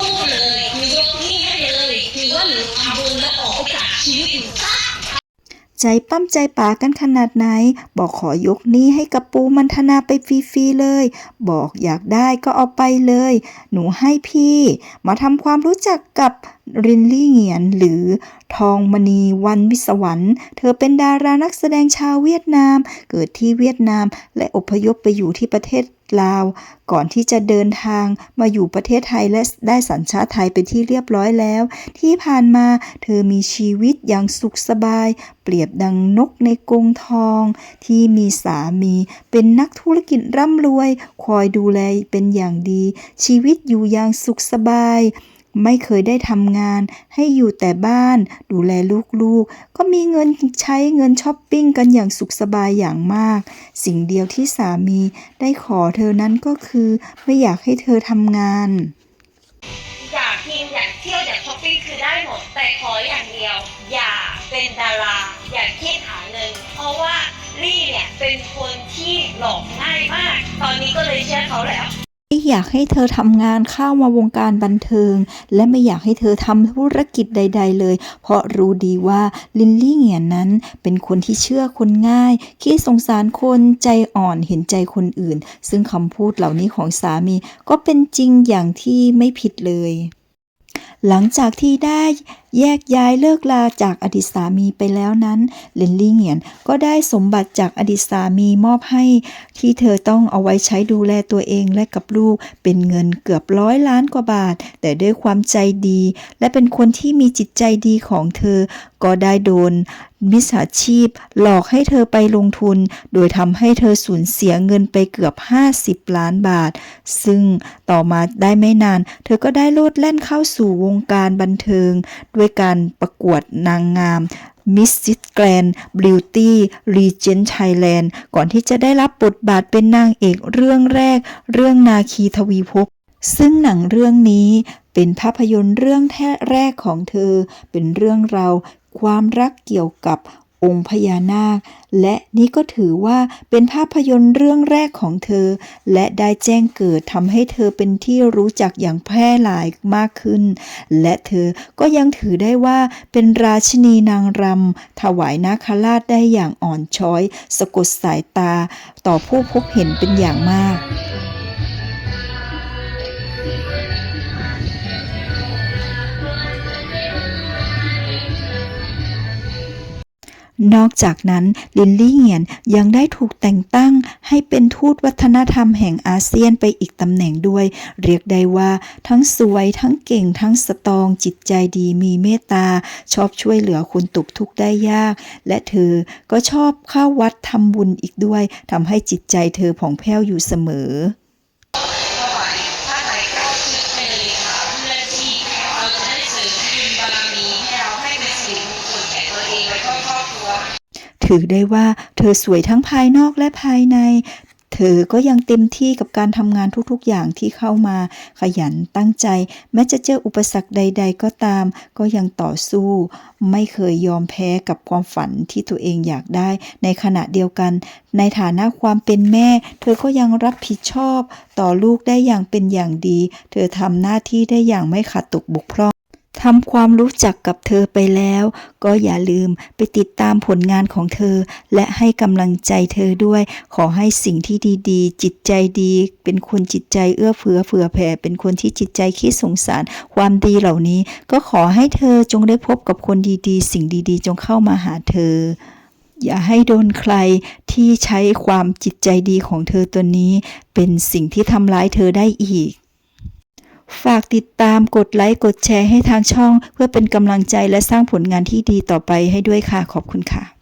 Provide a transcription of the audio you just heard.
ตู้เลยหนูยกนี้ให้เลยถือว่าหนูทำบุญแล้วออกจากชีวิตหนูซะใจปั้มใจป๋ากันขนาดไหน บอกขอยกหนี้ให้กับปูมันธนาไปฟรีๆเลย บอกอยากได้ก็เอาไปเลย หนูให้พี่ มาทำความรู้จักกับรินลี่เหงียนหรือทองมณีวันวิสวรรค์เธอเป็นดารานักแสดงชาวเวียดนาม เกิดที่เวียดนามและอพยพไปอยู่ที่ประเทศ ลาว ก่อนที่จะเดินทางมาอยู่ประเทศไทยและได้สัญชาติไทยเป็นที่เรียบร้อยแล้ว ที่ผ่านมาเธอมีชีวิตอย่างสุขสบาย เปรียบดังนกในกรงทอง ที่มีสามีเป็นนักธุรกิจร่ำรวย คอยดูแลเป็นอย่างดี ชีวิตอยู่อย่างสุขสบาย ไม่เคยได้ทำงาน ให้อยู่แต่บ้าน ดูแลลูกๆ ก็มีเงินใช้เงินช้อปปิ้งกันอย่างสุขสบายอย่างมาก สิ่งเดียวที่สามีได้ขอเธอนั้นก็คือ ไม่อยากให้เธอทำงาน อยากกินอยากเที่ยวอยากช้อปปิ้งคือได้หมดแต่ขออย่างเดียว อย่าเป็นดาราอย่าคิดหาเงินเพราะว่าลี่เนี่ยเป็นคนที่หลอกง่ายมาก ตอนนี้ก็เลยเชื่อเขาแล้ว อยากให้เธอทำงานเข้ามาวงการบันเทิง และไม่อยากให้เธอทำธุรกิจใด ๆ เลย เพราะรู้ดีว่าลินลี่เหงียนนั้นเป็นคนที่เชื่อคนง่าย ขี้สงสารคนใจอ่อนเห็นใจคนอื่น ซึ่งคำพูดเหล่านี้ของสามีก็เป็นจริงอย่างที่ไม่ผิดเลย หลังจากที่ได้แยกย้ายเลิกลาจากอดีตสามีไปแล้วนั้นเลนลี่เหงียนก็ได้สมบัติจากอดีตสามีมอบให้ ที่เธอต้องเอาไว้ใช้ดูแลตัวเองและกับลูกเป็นเงินเกือบร้อยล้านกว่าบาท แต่ด้วยความใจดี และเป็นคนที่มีจิตใจดีของเธอก็ได้โดนมิจฉาชีพหลอกให้เธอไปลงทุน โดยทำให้เธอสูญเสียเงินไปเกือบ 50 ล้านบาท ซึ่งต่อมาได้ไม่นาน เธอก็ได้โลดแล่นเข้าสู่วงการบันเทิง ด้วยการประกวดนางงาม Miss Grand Beauty Regent Thailand ก่อนที่จะได้รับบทบาทเป็นนางเอกเรื่องแรก เรื่องนาคีทวีภพซึ่งหนังเรื่องนี้เป็นภาพยนตร์เรื่องแท้แรกของเธอ เป็นเรื่องราว ความรักเกี่ยวกับองค์พญานาค และนี่ก็ถือว่าเป็นภาพยนตร์เรื่องแรกของเธอ และได้แจ้งเกิดทำให้เธอเป็นที่รู้จักอย่างแพร่หลายมากขึ้น และเธอก็ยังถือได้ว่าเป็นราชินีนางรำถวายนาคราชได้อย่างอ่อนช้อย สะกดสายตา ต่อผู้พบเห็นเป็นอย่างมาก นอกจากนั้นลินลี่เหงียนยังได้ถูกแต่งตั้งให้เป็นทูตวัฒนธรรมแห่งอาเซียนไปอีกตำแหน่งด้วย เรียกได้ว่า ทั้งสวยทั้งเก่งทั้งสตองจิตใจดีมีเมตตา ชอบช่วยเหลือคนตกทุกข์ได้ยาก และเธอก็ชอบเข้าวัดทำบุญอีกด้วยทำให้จิตใจเธอผ่องแผ้วอยู่เสมอ ถือได้ว่าเธอสวยทั้งภายนอกและภายใน เธอก็ยังเต็มที่กับการทำงานทุกๆอย่างที่เข้ามา ขยันตั้งใจ แม้จะเจออุปสรรคใด ๆ ก็ตาม ก็ยังต่อสู้ ไม่เคยยอมแพ้กับความฝันที่ตัวเองอยากได้ ในขณะเดียวกัน ในฐานะความเป็นแม่ เธอก็ยังรับผิดชอบ ต่อลูกได้อย่างเป็นอย่างดี เธอทำหน้าที่ได้อย่างไม่ขาดตกบกพร่อง ทำความรู้จักกับเธอไปแล้ว ก็อย่าลืมไปติดตามผลงานของเธอ และให้กำลังใจเธอด้วย ขอให้สิ่งที่ดีๆ จิตใจดี เป็นคนจิตใจเอื้อเฟื้อเผื่อแผ่ เป็นคนที่จิตใจคิดสงสาร ความดีเหล่านี้ ก็ขอให้เธอจงได้พบกับคนดีๆ สิ่งดีๆ จงเข้ามาหาเธอ อย่าให้โดนใครที่ใช้ความจิตใจดีของเธอตัวนี้ เป็นสิ่งที่ทำร้ายเธอได้อีก ฝากติดตามกดไลค์กดแชร์ให้ทางช่อง เพื่อเป็นกำลังใจและสร้างผลงานที่ดีต่อไปให้ด้วยค่ะ ขอบคุณค่ะ